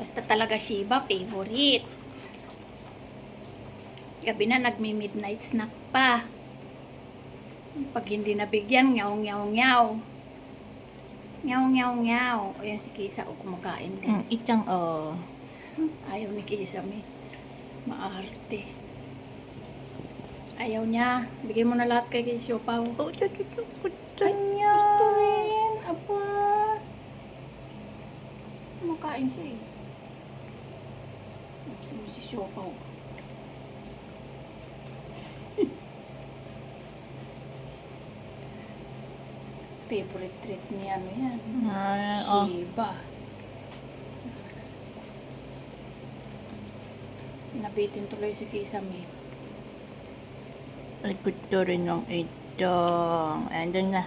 Basta talaga Shiba, favorite. Gabi na nagmi-midnight snack pa. Pag hindi nabigyan, nyaw, nyaw, nyaw. Nyaw, nyaw, nyaw. Ayan si Kisa, o kumakain din. Mm, itchang, oh. Ayaw ni Kisa, may maarte. Ayaw niya. Bigay mo na lahat kay Kisyo, Pao. Oh, tiyo, tiyo, tiyo. Gusto rin. Aba. Kumakain siya eh. Ito si Siopaw. Favorite treat ni ano yan. Ah, oh. Shiba. Nabitin tuloy si Kisame. Ay, gusto rin ng itchang. Andun na.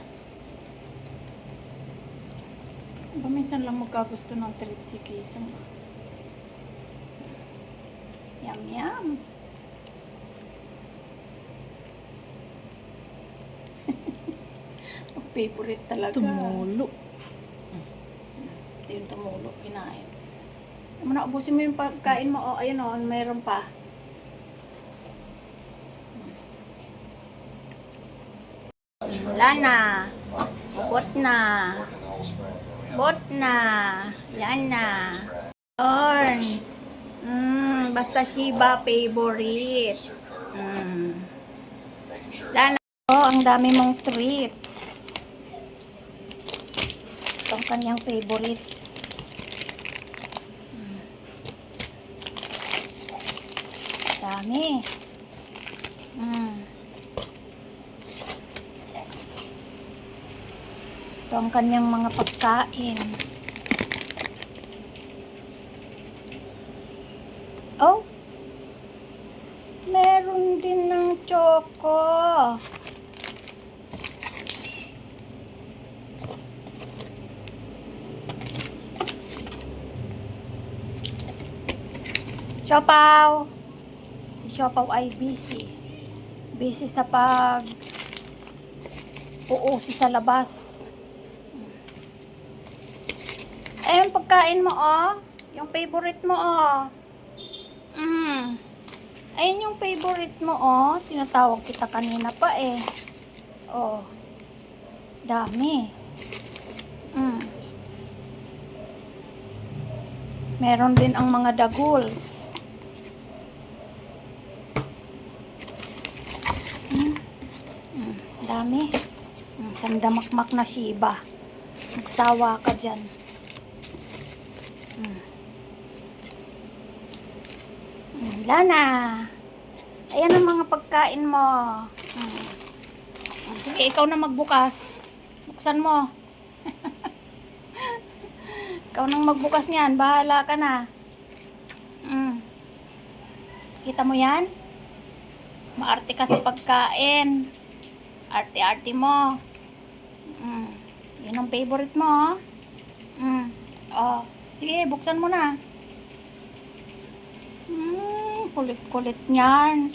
Ba minsan lang magkagusto ng treat si Kisame. Yum, yum. Favorite talaga. Tumulo. Ito yung tumulo, kinain. Ano na, ubusin mo yung pagkain mo. O, ayun o, mayroon pa. Wala na. Bot na. Bot na. Yan na. Torn. Mm, basta Shiba favorite. Mm. Wala na. Oh, ang dami mong treats. Itong kanyang favorite. Mm. Dami. Mm. Ito ang kanyang mga pagkain. Oh! Meron din ng choco. Siopaw. Si Siopaw ay busy. Busy sa pag uusi sa labas. Eh, yung pagkain mo, oh. Yung favorite mo, oh. Mm. Ayun yung favorite mo, oh. Tinatawag kita kanina pa, eh. Oh. Dami. Mm. Meron din ang mga daguls. Mm. Mm. Dami. Mm. Sandamakmak na shiba. Magsawa ka dyan. Mm. Mm, Wala na. Ayan ang mga pagkain mo. Mm. Mm, Sige, ikaw na magbukas. Buksan mo. ikaw nang magbukas niyan. Bahala ka na. Mm. Kita mo yan? Maarte ka sa pagkain. Arte-arte mo. Mm. Yan ang favorite mo. Mm. Oh. Sige, buksan mo na. Hmm, kulit-kulit niyan.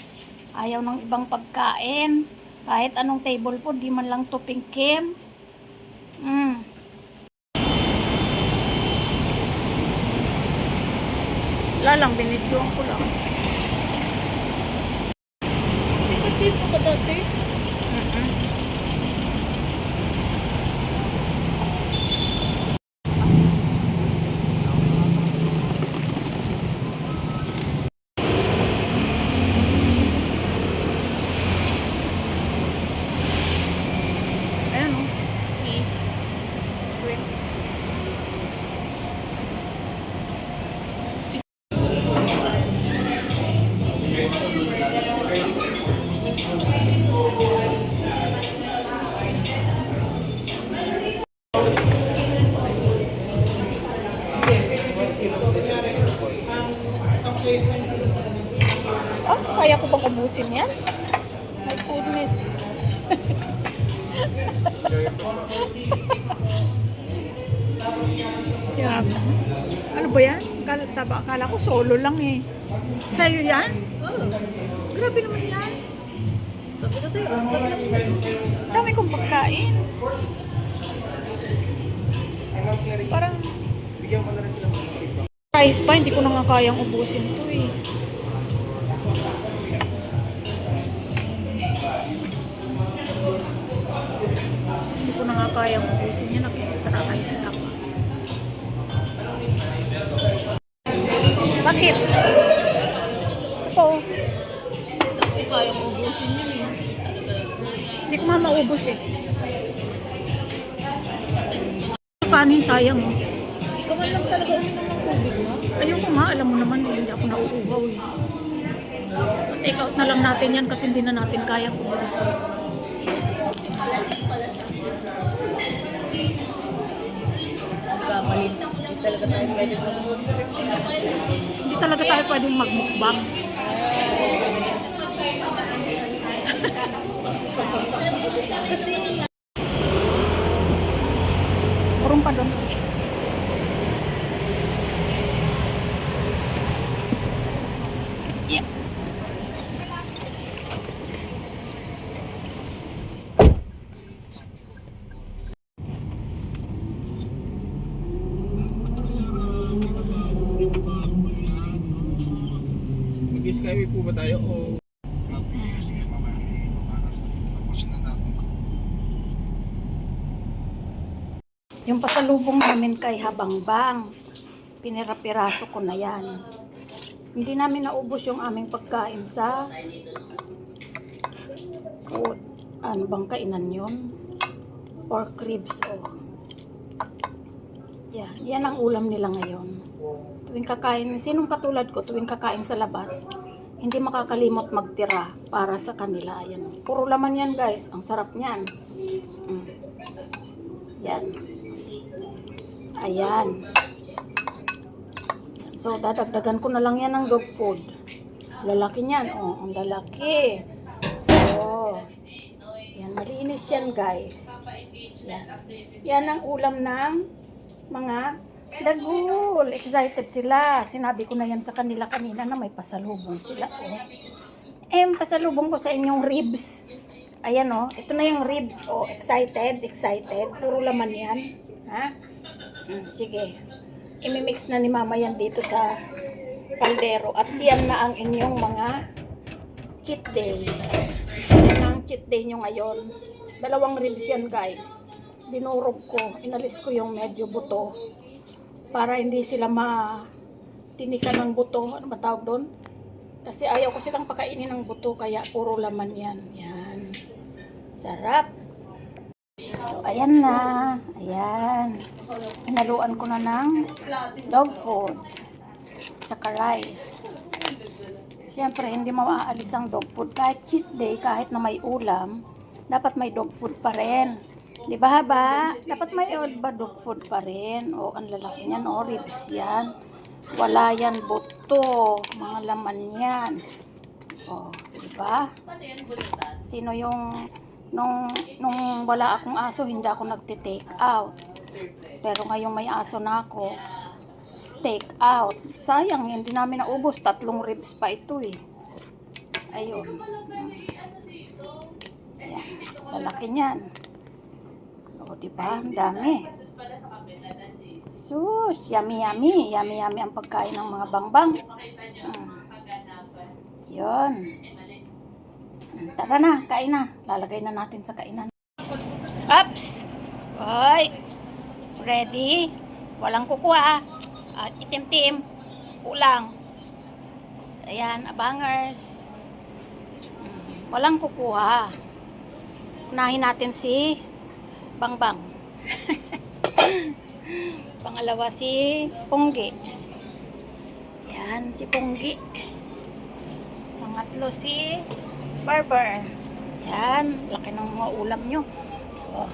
Ayaw ng ibang pagkain. Kahit anong table food, di man lang topping kim. Hmm. Wala lang, binidyoan ko lang. Ubusin yan? My goodness. Yan. Ano ba yan? Kala, saba, akala ko solo lang eh. Sa'yo yan? Grabe naman yan. Sabi ko sa'yo, ang tagal na yun. Dami kong pagkain. Parang... Rice pa, hindi ko na nga kayang ubusin to eh. Kayang ubusin yun. Nag-extra rice ka pa. Bakit? Ito po. Hindi kayang ubusin yun eh. Hindi ko nga maubos eh. Kanin sayang oh. Ka man lang talaga uminom ng tubig mo. Ayoko nga, alam mo naman hindi ako nauuhaw eh. Take out na lang natin yan kasi hindi na natin kaya ubusin. Hindi talaga tayo pwedeng magmukbang. Kasi Yung pasalubong namin kay Habangbang, pinirapiraso ko na yan. Hindi namin naubos yung aming pagkain sa o, ano bang kainan yun? Pork ribs o. Yeah, yan ang ulam nila ngayon. Tuwing kakain, sinong katulad ko, tuwing kakain sa labas, hindi makakalimot magtira para sa kanila. Yan. Puro laman yan guys. Ang sarap niyan. Mm. Yan. Ayan. So, dadagdagan ko na lang yan ng dog food. Lalaki niyan. Oh, ang lalaki. Oh. Yan, malinis yan, guys. Yan. Yan ang ulam ng mga lagul. Excited sila. Sinabi ko na yan sa kanila kanina na may pasalubong sila. Oh. Eh, pasalubong ko sa inyong ribs. Ayan oh, ito na yung ribs. Oh, excited, excited. Puro laman yan. Ha? Sige. Imimix na ni mama yan dito sa kaldero. At yan na ang inyong mga cheat day. Yan ang cheat day nyo ngayon. Dalawang ribs yan guys. Dinurog ko. Inalis ko yung medyo buto. Para hindi sila ma tinikan ng buto. Ano ba tawag doon? Kasi ayaw ko silang pakainin ng buto. Kaya puro laman yan. Yan. Sarap. So, ayan na. Ayan. Inaluan ko na ng dog food. Saka rice. Siyempre, hindi maaalis ang dog food. Kahit cheat day, kahit na may ulam, dapat may dog food pa rin. Di ba haba? Dapat may ba dog food pa rin. O, ang lalaki niyan, o, ribs yan. Wala yan buto. Mga laman yan. O, di ba? Sino yung nung nung wala akong aso, hindi ako nagte-take out. Pero ngayong may aso na ako, take out. Sayang, hindi namin naubos. Tatlong ribs pa ito eh. Ayun. Ayan. Lalaki niyan. O, diba? Ang dami. Sus, yummy yummy. Yummy yummy ang pagkain ng mga bangbang. Hmm. Yun. Tara na, kain na. Lalagay na natin sa kainan. Ups! Hoy! Ready? Walang kukuha. At itim-tim. Kulang. So, ayan, abangers. Hmm, Walang kukuha. Unahin natin si Bangbang. Pangalawa si Punggi. Yan, si Punggi. Pangatlo si Barber. Yan, laki ng mga ulam nyo. Oh,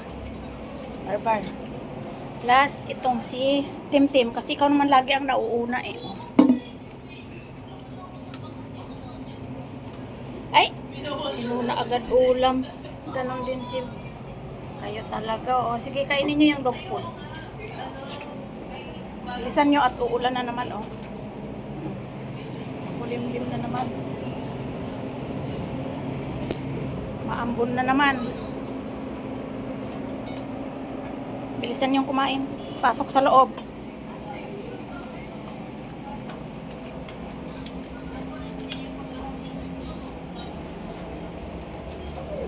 Barber. Last, itong si Tim Tim. Kasi ikaw naman lagi ang nauuna eh. Oh. Ay! Inuna agad ulam. Ganon din si... Kayo talaga. O, sige, kainin nyo yung dog food. Bilisan nyo at uulan na naman, oh. Kulimlim na naman. maambon na naman. Bilisan yung kumain. Pasok sa loob.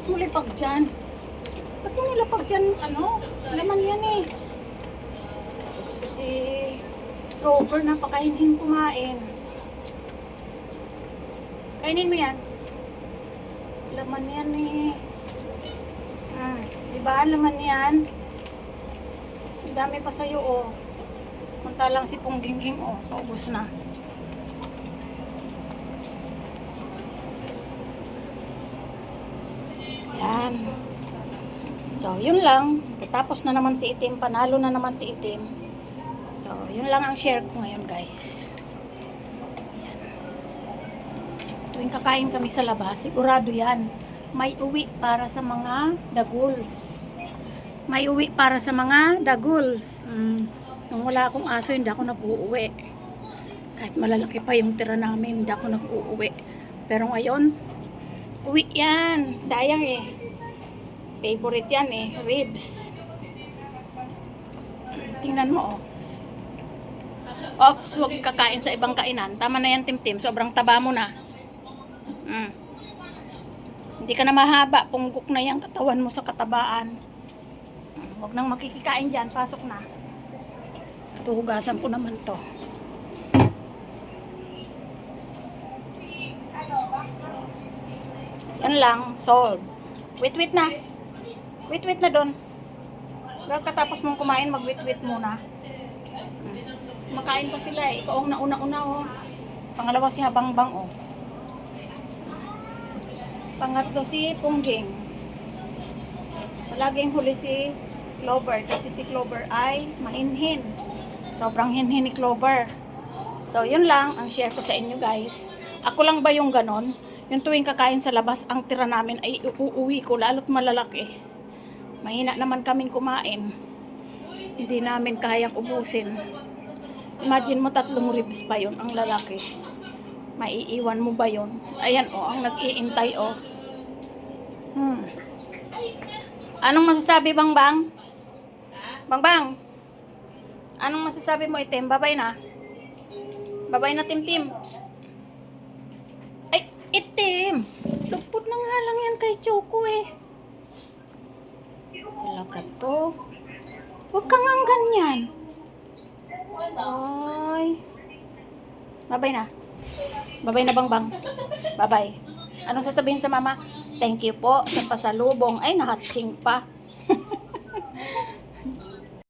Muli pag dyan? Ba't mo nila pag dyan ano? Laman yan eh. Ito si Robert napakahinhin kumain. Kainin mo yan. Laman yan eh. Hmm, di ba? Laman yan. Dami pa sa'yo oh. Samantalang si Punggingging oh, paubos na. Yan. So, yun lang. Tapos na naman si Itim. Panalo na naman si Itim. So, yun lang ang share ko ngayon, guys. Yan. Kakain kami sa labas, sigurado yan. May uwi para sa mga daguls. May uwi para sa mga daguls. Mm. Nung wala akong aso, hindi ako nag-uuwi. Kahit malalaki pa yung tira namin, hindi ako nag-uuwi. Pero ngayon, uwi yan. Sayang eh. Favorite yan eh. Ribs. Tingnan mo oh. Ops, huwag kakain sa ibang kainan. Tama na yan, Tim-Tim. Sobrang taba mo na. Mm. Hindi ka na mahaba. Punggok na yan katawan mo sa katabaan. Mm, Huwag nang makikikain dyan. Pasok na. Tuhugasan ko naman to. Yan lang. Solve. Wait, wait na. Wait, wait na doon. Katapos mong kumain, mag-wait-wait muna. Makain pa sila eh. Ikaw ang nauna-una oh. Pangalawa si Habangbang oh. Pangatlo si Pungging. Palaging huli si Clover kasi si Clover ay mahinhin. Sobrang hinhin ni Clover. So, yun lang ang share ko sa inyo guys. Ako lang ba yung ganon? Yung tuwing kakain sa labas, ang tira namin ay uuwi ko, lalo't malalaki. Mahina naman kaming kumain. Hindi namin kayang ubusin. Imagine mo tatlong ribs pa yun, ang lalaki. Maiiwan mo ba yun? Ayan o, oh, ang nag-iintay o. Oh. Hmm. Anong masasabi, Bang Bang? Bang Bang? Anong masasabi mo, Itim? Babay na. Babay na, Tim Tim. Ay, Itim! Lupot na nga lang yan kay Choco eh. Talaga to. Huwag kang ang ganyan. Ay. Babay na. Babay na bang bang. Babay. Anong sasabihin sa mama? Thank you po sa pasalubong. Ay, nahatsing pa.